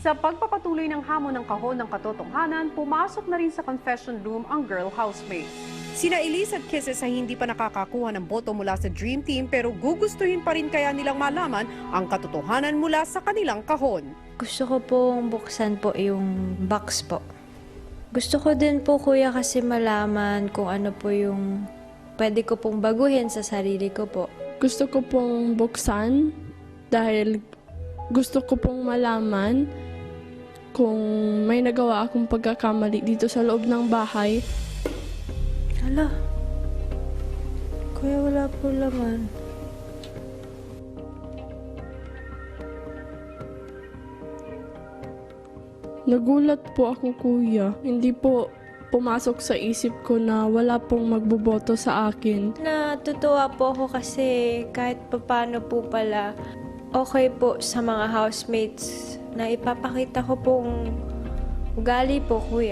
Sa pagpapatuloy ng hamon ng kahon ng katotohanan, pumasok na rin sa confession room ang girl housemate. Sina Elise at Kisses ay hindi pa nakakakuha ng boto mula sa Dream Team pero gugustuhin pa rin kaya nilang malaman ang katotohanan mula sa kanilang kahon. Gusto ko pong buksan po yung box po. Gusto ko din po kuya kasi malaman kung ano po yung pwede ko pong baguhin sa sarili ko po. Gusto ko pong buksan dahil gusto ko pong malaman kung may nagawa akong pagkakamali dito sa loob ng bahay. Hala. Kuya, wala po laman. Nagulat po ako kuya. Hindi po pumasok sa isip ko na wala pong magboboto sa akin. Natutuwa po ako kasi kahit papano po pala okay po sa mga housemates na ipapakita ko pong ugali po kuya.